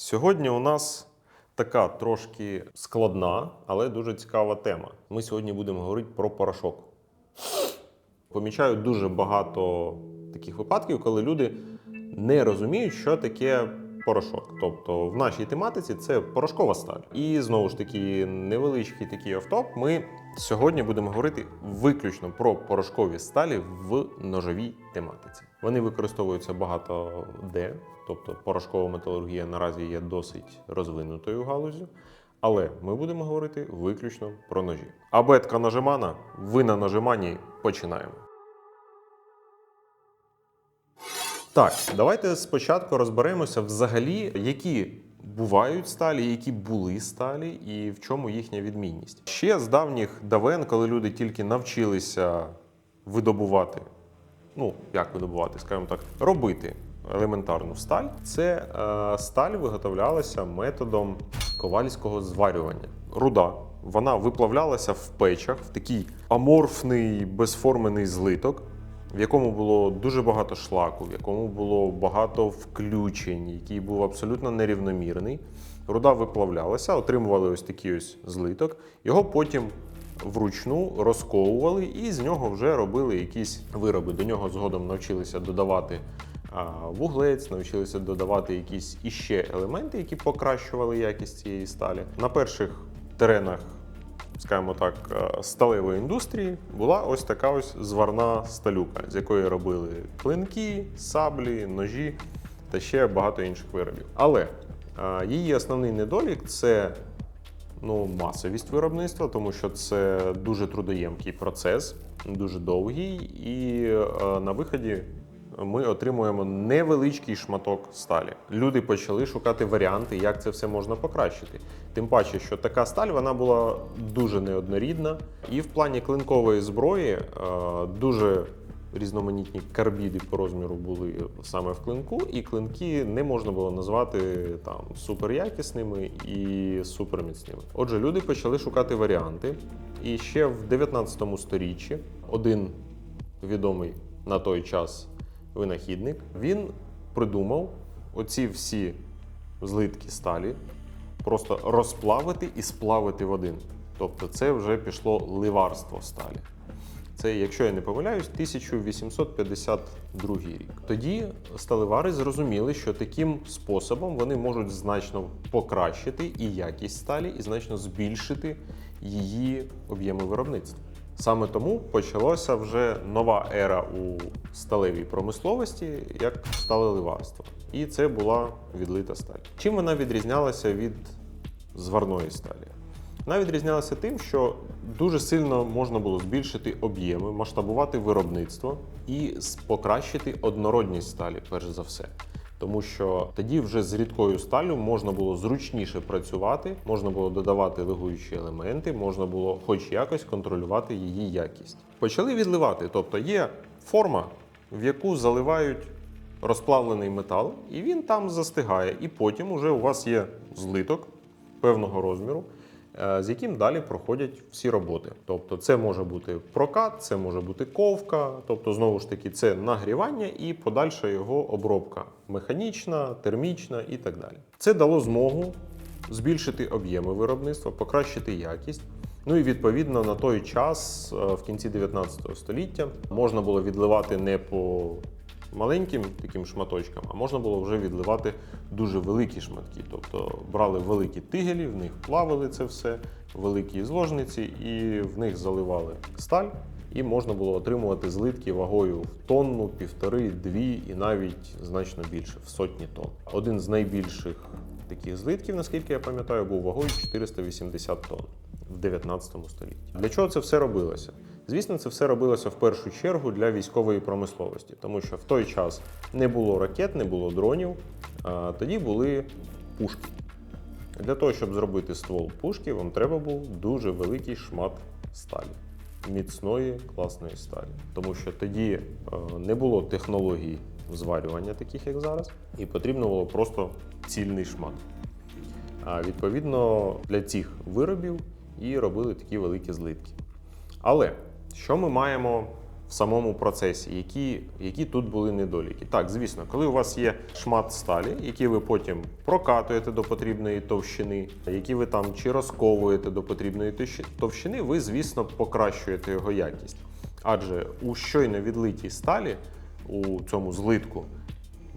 Сьогодні у нас така трошки складна, але дуже цікава тема. Ми сьогодні будемо говорити про порошок. Помічаю дуже багато таких випадків, коли люди не розуміють, що таке порошок. Тобто в нашій тематиці це порошкова сталь. І знову ж таки, невеличкий такий автоп. Ми сьогодні будемо говорити виключно про порошкові сталі в ножовій тематиці. Вони використовуються багато де, тобто порошкова металургія наразі є досить розвинутою галузю. Але ми будемо говорити виключно про ножі. Абетка нажимана, ви на нажиманні починаємо. Так, давайте спочатку розберемося взагалі, які бувають сталі, які були сталі, і в чому їхня відмінність. Ще з давніх давен, коли люди тільки навчилися видобувати, ну як видобувати, скажімо так, робити елементарну сталь, це е, сталь виготовлялася методом ковальського зварювання. Руда. Вона виплавлялася в печах в такий аморфний безформений злиток в якому було дуже багато шлаку, в якому було багато включень, який був абсолютно нерівномірний. Руда виплавлялася, отримували ось такий ось злиток. Його потім вручну розковували і з нього вже робили якісь вироби. До нього згодом навчилися додавати вуглець, навчилися додавати якісь іще елементи, які покращували якість цієї сталі. На перших теренах скажімо так, е, сталевої індустрії була ось така ось зварна сталюка, з якої робили клинки, саблі, ножі та ще багато інших виробів. Але е, її основний недолік це ну, масовість виробництва, тому що це дуже трудоємкий процес, дуже довгий, і е, на виході ми отримуємо невеличкий шматок сталі. Люди почали шукати варіанти, як це все можна покращити. Тим паче, що така сталь вона була дуже неоднорідна, і в плані клинкової зброї е, дуже різноманітні карбіди по розміру були саме в клинку, і клинки не можна було назвати там суперякісними і суперміцними. Отже, люди почали шукати варіанти. І ще в 19 сторіччі один відомий на той час винахідник, він придумав оці всі злитки сталі просто розплавити і сплавити в один. Тобто це вже пішло ливарство сталі. Це, якщо я не помиляюсь, 1852 рік. Тоді сталевари зрозуміли, що таким способом вони можуть значно покращити і якість сталі, і значно збільшити її об'єми виробництва. Саме тому почалася вже нова ера у сталевій промисловості, як сталеливарство. І це була відлита сталь. Чим вона відрізнялася від зварної сталі? Вона відрізнялася тим, що дуже сильно можна було збільшити об'єми, масштабувати виробництво і покращити однородність сталі, перш за все. Тому що тоді вже з рідкою сталлю можна було зручніше працювати, можна було додавати легуючі елементи, можна було хоч якось контролювати її якість. Почали відливати, тобто є форма, в яку заливають розплавлений метал, і він там застигає. І потім уже у вас є злиток певного розміру, з яким далі проходять всі роботи. Тобто, це може бути прокат, це може бути ковка, тобто, знову ж таки, це нагрівання і подальша його обробка механічна, термічна і так далі. Це дало змогу збільшити об'єми виробництва, покращити якість. Ну і відповідно на той час, е, в кінці 19 століття, можна було відливати не по маленьким таким шматочкам, а можна було вже відливати дуже великі шматки. Тобто брали великі тигелі, в них плавили це все, великі зложниці, і в них заливали сталь. І можна було отримувати злитки вагою в тонну, півтори, дві і навіть значно більше в сотні тонн. Один з найбільших таких злитків, наскільки я пам'ятаю, був вагою 480 тонн в 19 столітті. Для чого це все робилося? Звісно, це все робилося в першу чергу для військової промисловості, тому що в той час не було ракет, не було дронів, а тоді були пушки. Для того, щоб зробити ствол пушки, вам треба був дуже великий шмат сталі, міцної класної сталі. Тому що тоді е, не було технологій зварювання, таких як зараз, і потрібно було просто цільний шмат. А відповідно для цих виробів і робили такі великі злитки. Але що ми маємо в самому процесі, які, які тут були недоліки. Так, звісно, коли у вас є шмат сталі, який ви потім прокатуєте до потрібної товщини, які ви там чи розковуєте до потрібної товщини, ви, звісно, покращуєте його якість. Адже у щойно відлитій сталі, у цьому злитку,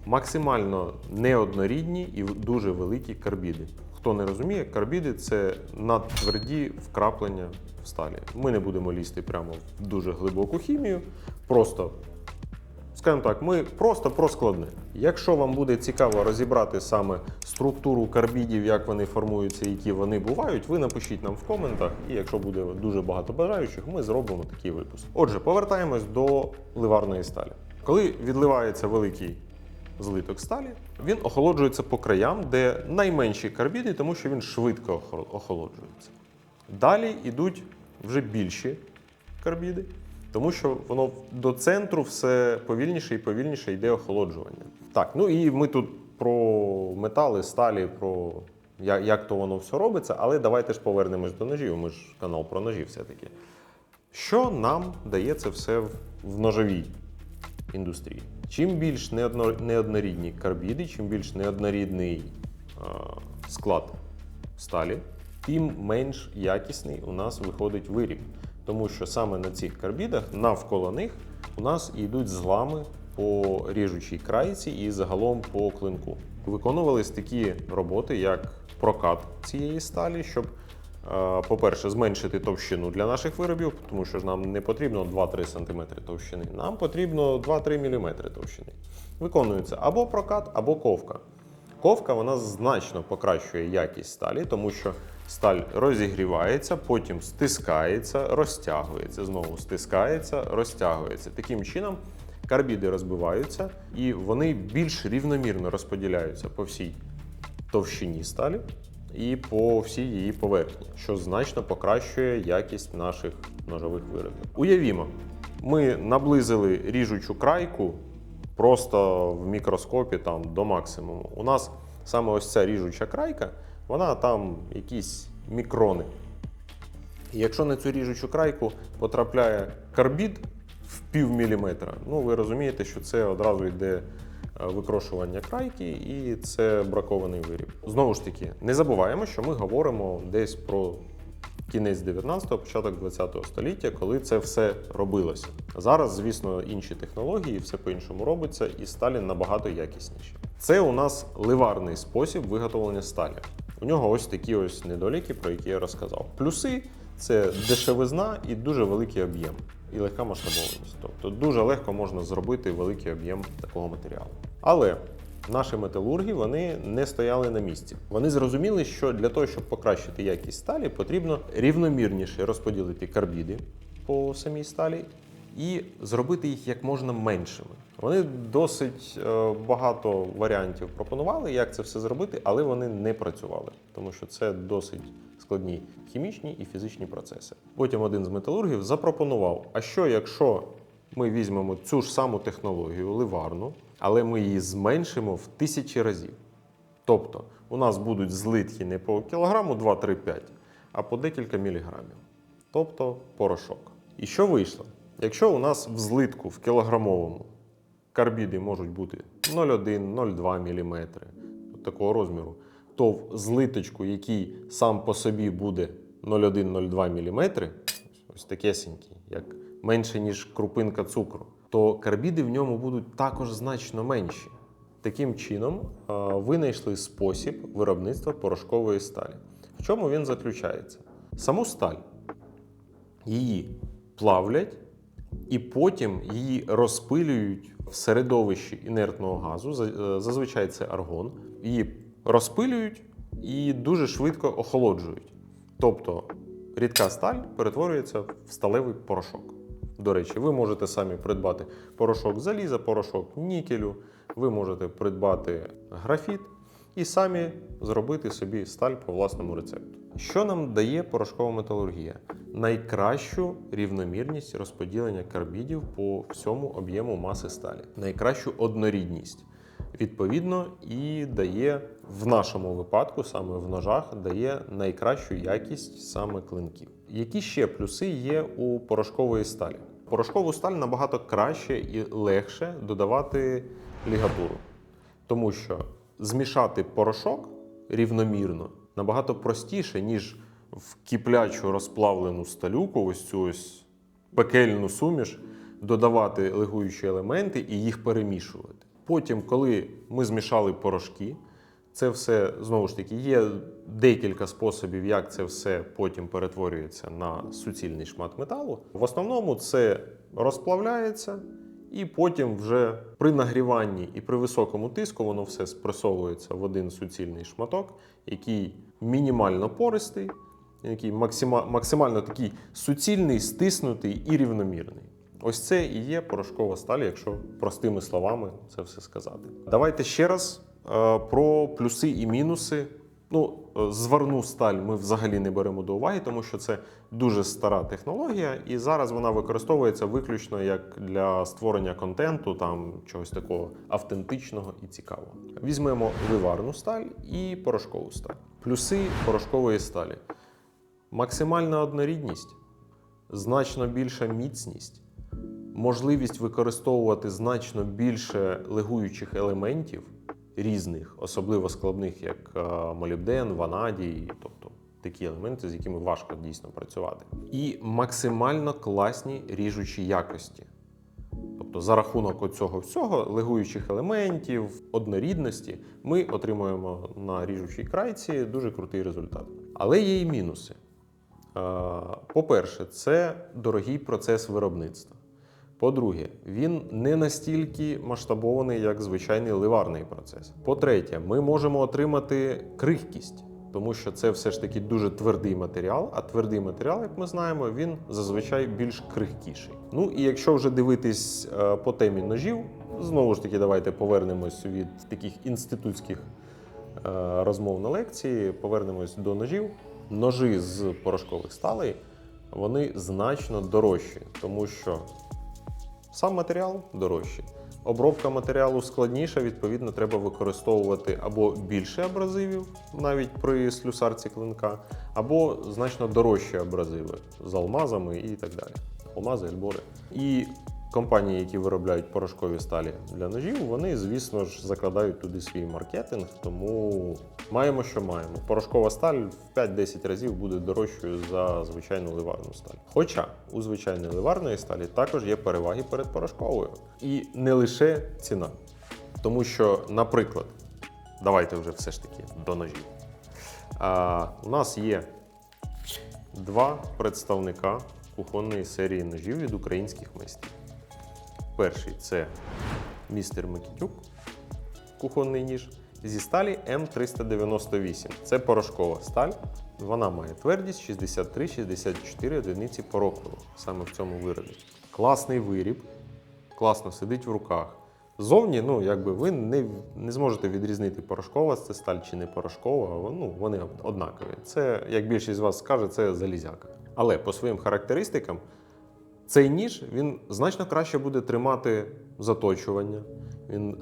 максимально неоднорідні і дуже великі карбіди. Хто не розуміє, карбіди це надтверді вкраплення в сталі. Ми не будемо лізти прямо в дуже глибоку хімію. Просто, скажімо так, ми просто про складне. Якщо вам буде цікаво розібрати саме структуру карбідів, як вони формуються, які вони бувають, ви напишіть нам в коментах, і якщо буде дуже багато бажаючих, ми зробимо такий випуск. Отже, повертаємось до ливарної сталі. Коли відливається великий злиток сталі, він охолоджується по краям, де найменші карбіди, тому що він швидко охолоджується. Далі йдуть вже більші карбіди, тому що воно до центру все повільніше і повільніше йде охолоджування. Так, ну і ми тут про метали, сталі, про я- як то воно все робиться, але давайте ж повернемось до ножів. Ми ж канал про ножі все-таки. Що нам дає це все в ножовій індустрії? Чим більш неодно- неоднорідні карбіди, чим більш неоднорідний склад сталі, тим менш якісний у нас виходить виріб. Тому що саме на цих карбідах, навколо них, у нас йдуть злами по ріжучій крайці і загалом по клинку. Виконувались такі роботи, як прокат цієї сталі, щоб, по-перше, зменшити товщину для наших виробів, тому що нам не потрібно 2-3 см товщини, нам потрібно 2-3 мм товщини. Виконується або прокат, або ковка. Ковка вона значно покращує якість сталі, тому що сталь розігрівається, потім стискається, розтягується, знову стискається, розтягується. Таким чином карбіди розбиваються і вони більш рівномірно розподіляються по всій товщині сталі і по всій її поверхні, що значно покращує якість наших ножових виробів. Уявімо, ми наблизили ріжучу крайку просто в мікроскопі там до максимуму. У нас саме ось ця ріжуча крайка, вона там якісь мікрони. І якщо на цю ріжучу крайку потрапляє карбід в пів міліметра, ну ви розумієте, що це одразу йде викрошування крайки, і це бракований виріб. Знову ж таки, не забуваємо, що ми говоримо десь про кінець 19-го, початок 20-го століття, коли це все робилося. Зараз, звісно, інші технології, все по-іншому робиться, і сталі набагато якісніші. Це у нас ливарний спосіб виготовлення сталі. У нього ось такі ось недоліки, про які я розказав. Плюси це дешевизна і дуже великий об'єм, і легка масштабованість. Тобто дуже легко можна зробити великий об'єм такого матеріалу. Але наші металурги вони не стояли на місці. Вони зрозуміли, що для того, щоб покращити якість сталі, потрібно рівномірніше розподілити карбіди по самій сталі і зробити їх як можна меншими. Вони досить е, багато варіантів пропонували, як це все зробити, але вони не працювали, тому що це досить складні хімічні і фізичні процеси. Потім один з металургів запропонував: а що якщо ми візьмемо цю ж саму технологію ливарну, але ми її зменшимо в тисячі разів. Тобто у нас будуть злитки не по кілограму 2, 3, 5, а по декілька міліграмів. Тобто порошок. І що вийшло? Якщо у нас в злитку в кілограмовому карбіди можуть бути 0,1-0,2 мм такого розміру, то в злиточку, який сам по собі буде 0,1-0,2 мм, ось такесенький, як менше, ніж крупинка цукру, то карбіди в ньому будуть також значно менші. Таким чином, винайшли спосіб виробництва порошкової сталі. В чому він заключається? Саму сталь її плавлять і потім її розпилюють в середовищі інертного газу. Е, Зазвичай це аргон. Її розпилюють і дуже швидко охолоджують. Тобто рідка сталь перетворюється в сталевий порошок. До речі, ви можете самі придбати порошок заліза, порошок нікелю, ви можете придбати графіт і самі зробити собі сталь по власному рецепту. Що нам дає порошкова металургія? Найкращу рівномірність розподілення карбідів по всьому об'єму маси сталі, найкращу однорідність. Відповідно, і дає в нашому випадку, саме в ножах, дає найкращу якість саме клинків. Які ще плюси є у порошкової сталі? порошкову сталь набагато краще і легше додавати лігатуру. Тому що змішати порошок рівномірно набагато простіше, ніж в киплячу розплавлену сталюку, ось цю ось пекельну суміш, додавати лигуючі елементи і їх перемішувати. Потім, коли ми змішали порошки, це все знову ж таки є декілька способів, як це все потім перетворюється на суцільний шмат металу. В основному це розплавляється, і потім вже при нагріванні і при високому тиску воно все спресовується в один суцільний шматок, який мінімально пористий, який максима- максимально такий суцільний, стиснутий і рівномірний. Ось це і є порошкова сталь, якщо простими словами це все сказати. Давайте ще раз е, про плюси і мінуси. Ну, е, зварну сталь ми взагалі не беремо до уваги, тому що це дуже стара технологія, і зараз вона використовується виключно як для створення контенту, там чогось такого автентичного і цікавого. Візьмемо виварну сталь і порошкову сталь. Плюси порошкової сталі: максимальна однорідність, значно більша міцність, можливість використовувати значно більше легуючих елементів різних, особливо складних, як е, молібден, ванадій, тобто такі елементи, з якими важко дійсно працювати, і максимально класні ріжучі якості. Тобто, за рахунок оцього всього, легуючих елементів, однорідності, ми отримуємо на ріжучій крайці дуже крутий результат. Але є і мінуси. Е, По-перше, це дорогий процес виробництва. По-друге, він не настільки масштабований, як звичайний ливарний процес. По-третє, ми можемо отримати крихкість, тому що це все ж таки дуже твердий матеріал, а твердий матеріал, як ми знаємо, він зазвичай більш крихкіший. Ну і якщо вже дивитись е, по темі ножів, знову ж таки, давайте повернемось від таких інститутських е, розмов на лекції, повернемось до ножів. Ножі з порошкових сталей вони значно дорожчі, тому що Сам матеріал дорожчий. Обробка матеріалу складніша, відповідно, треба використовувати або більше абразивів, навіть при слюсарці клинка, або значно дорожчі абразиви з алмазами і так далі. Алмази, альбори. І компанії, які виробляють порошкові сталі для ножів, вони, звісно ж, закладають туди свій маркетинг, тому маємо, що маємо. Порошкова сталь в 5-10 разів буде дорожчою за звичайну ливарну сталь. Хоча у звичайної ливарної сталі також є переваги перед порошковою. І не лише ціна. Тому що, наприклад, давайте вже все ж таки до ножів. А, у нас є два представника кухонної серії ножів від українських майстрів. Перший це містер Микітюк, кухонний ніж зі сталі М398. Це порошкова сталь. Вона має твердість 63-64 одиниці по саме в цьому виробі. Класний виріб, класно сидить в руках. Зовні, ну, якби ви не, не зможете відрізнити, порошкова це сталь чи не порошкова. Ну, вони однакові. Це, як більшість з вас скаже, це залізяка. Але по своїм характеристикам цей ніж він значно краще буде тримати заточування, він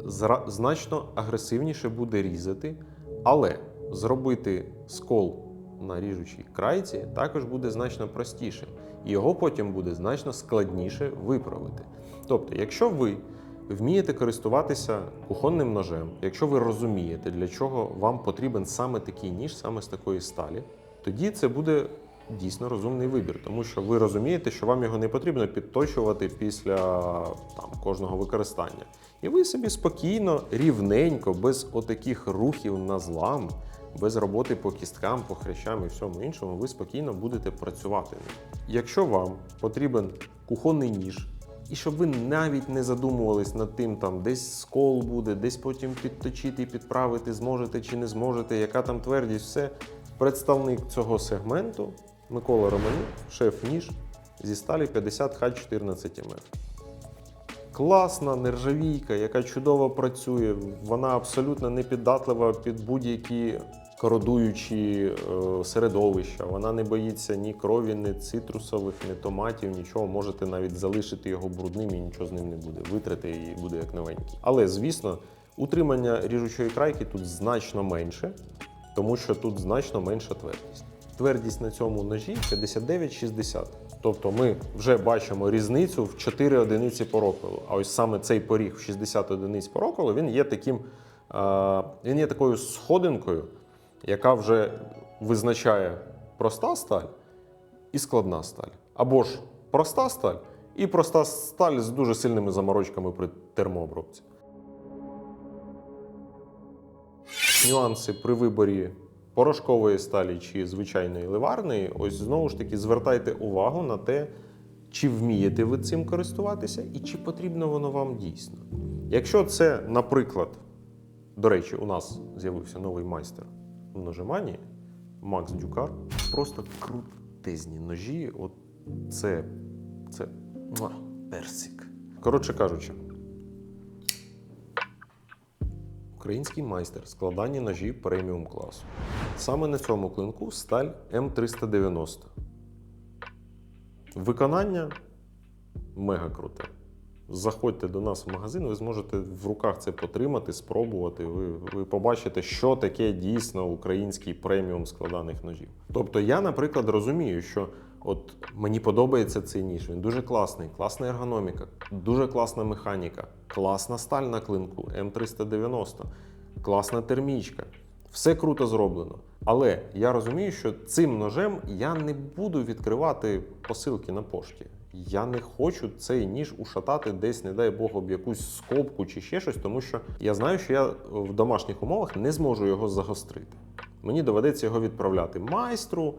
значно агресивніше буде різати, але зробити скол на ріжучій крайці також буде значно простіше, і його потім буде значно складніше виправити. Тобто, якщо ви вмієте користуватися кухонним ножем, якщо ви розумієте, для чого вам потрібен саме такий ніж, саме з такої сталі, тоді це буде дійсно розумний вибір, тому що ви розумієте, що вам його не потрібно підточувати після там, кожного використання. І ви собі спокійно, рівненько, без отаких рухів на злам, без роботи по кісткам, по хрящам і всьому іншому, ви спокійно будете працювати. Якщо вам потрібен кухонний ніж, і щоб ви навіть не задумувались над тим, там десь скол буде, десь потім підточити, підправити, зможете чи не зможете, яка там твердість, все. Представник цього сегменту Микола Романюк, шеф-ніж зі сталі 50 х 14 м. Класна нержавійка, яка чудово працює. Вона абсолютно не піддатлива під будь-які кородуючі е, середовища. Вона не боїться ні крові, ні цитрусових, ні томатів, нічого. Можете навіть залишити його брудним і нічого з ним не буде. Витрати і буде як новенький. Але звісно, утримання ріжучої крайки тут значно менше, тому що тут значно менша твердість. Твердість на цьому ножі 59,60. Тобто ми вже бачимо різницю в 4 одиниці по роколу. А ось саме цей поріг в 60 одиниць по роколу, він є таким, е, він є такою сходинкою, яка вже визначає проста сталь і складна сталь. Або ж проста сталь і проста сталь з дуже сильними заморочками при термообробці. Нюанси при виборі порошкової сталі чи звичайної ливарної, ось знову ж таки звертайте увагу на те, чи вмієте ви цим користуватися і чи потрібно воно вам дійсно. Якщо це, наприклад, до речі, у нас з'явився новий майстер в ножиманні, Макс Дюкар, просто крутезні ножі. От це, це муа, персик. Коротше кажучи, Український майстер складання ножів преміум класу. Саме на цьому клинку сталь М390. Виконання мега круте. Заходьте до нас в магазин, ви зможете в руках це потримати, спробувати. Ви, ви побачите, що таке дійсно український преміум складаних ножів. Тобто, я, наприклад, розумію, що от мені подобається цей ніж. Він дуже класний, класна ергономіка, дуже класна механіка, класна сталь на клинку М390, класна термічка. Все круто зроблено. Але я розумію, що цим ножем я не буду відкривати посилки на пошті. Я не хочу цей ніж ушатати десь, не дай Бог, об якусь скобку чи ще щось, тому що я знаю, що я в домашніх умовах не зможу його загострити. Мені доведеться його відправляти майстру.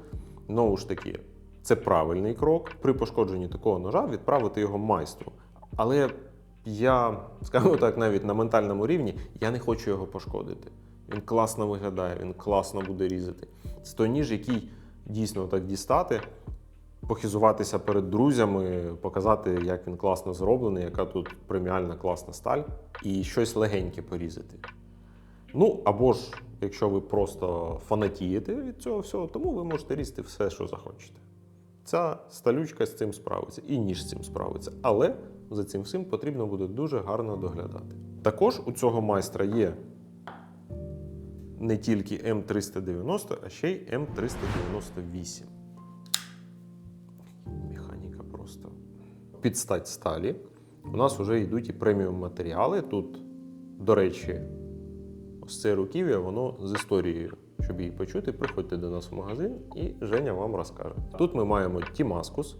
Знову ж таки, це правильний крок при пошкодженні такого ножа відправити його майстру. Але я, скажімо так, навіть на ментальному рівні я не хочу його пошкодити. Він класно виглядає, він класно буде різати. Це той ніж, який дійсно так дістати, похизуватися перед друзями, показати, як він класно зроблений, яка тут преміальна класна сталь, і щось легеньке порізати. Ну, або ж, якщо ви просто фанатієте від цього всього, тому ви можете різати все, що захочете. Ця сталючка з цим справиться, і ніж з цим справиться. Але за цим всім потрібно буде дуже гарно доглядати. Також у цього майстра є не тільки М390, а ще й М398. Механіка просто. Під стать сталі у нас вже йдуть і преміум матеріали. Тут, до речі, ось це руків'я, воно з історією. Щоб її почути, приходьте до нас в магазин і Женя вам розкаже. Тут ми маємо Тімаскус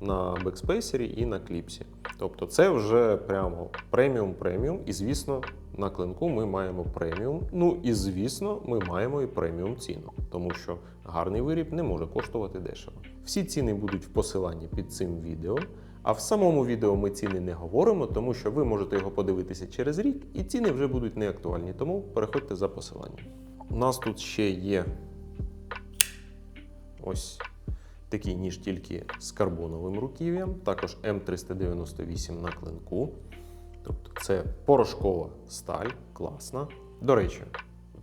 на бекспейсері і на кліпсі. Тобто це вже прямо преміум преміум. І звісно, на клинку ми маємо преміум. Ну і звісно, ми маємо і преміум ціну, тому що гарний виріб не може коштувати дешево. Всі ціни будуть в посиланні під цим відео. А в самому відео ми ціни не говоримо, тому що ви можете його подивитися через рік, і ціни вже будуть не актуальні. Тому переходьте за посиланням. У нас тут ще є ось такий ніж тільки з карбоновим руків'ям, також М398 на клинку. Тобто це порошкова сталь, класна. До речі,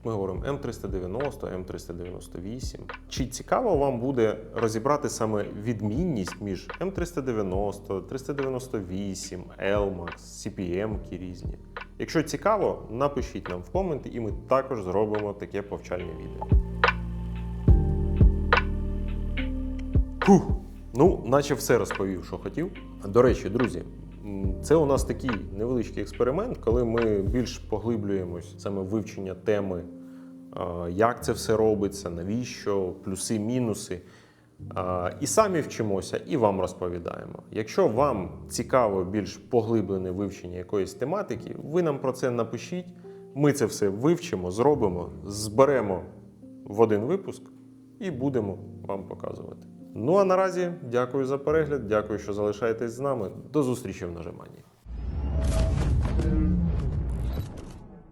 ми говоримо М390, М398. Чи цікаво вам буде розібрати саме відмінність між М390, 398, LMAX, CPM різні? Якщо цікаво, напишіть нам в коменти, і ми також зробимо таке повчальне відео. Фух. Ну, наче все розповів, що хотів. До речі, друзі, це у нас такий невеличкий експеримент, коли ми більш поглиблюємось саме вивчення теми, як це все робиться, навіщо, плюси, мінуси. І самі вчимося, і вам розповідаємо. Якщо вам цікаво більш поглиблене вивчення якоїсь тематики, ви нам про це напишіть. Ми це все вивчимо, зробимо, зберемо в один випуск і будемо вам показувати. Ну а наразі дякую за перегляд, дякую, що залишаєтесь з нами. До зустрічі в нажиманні.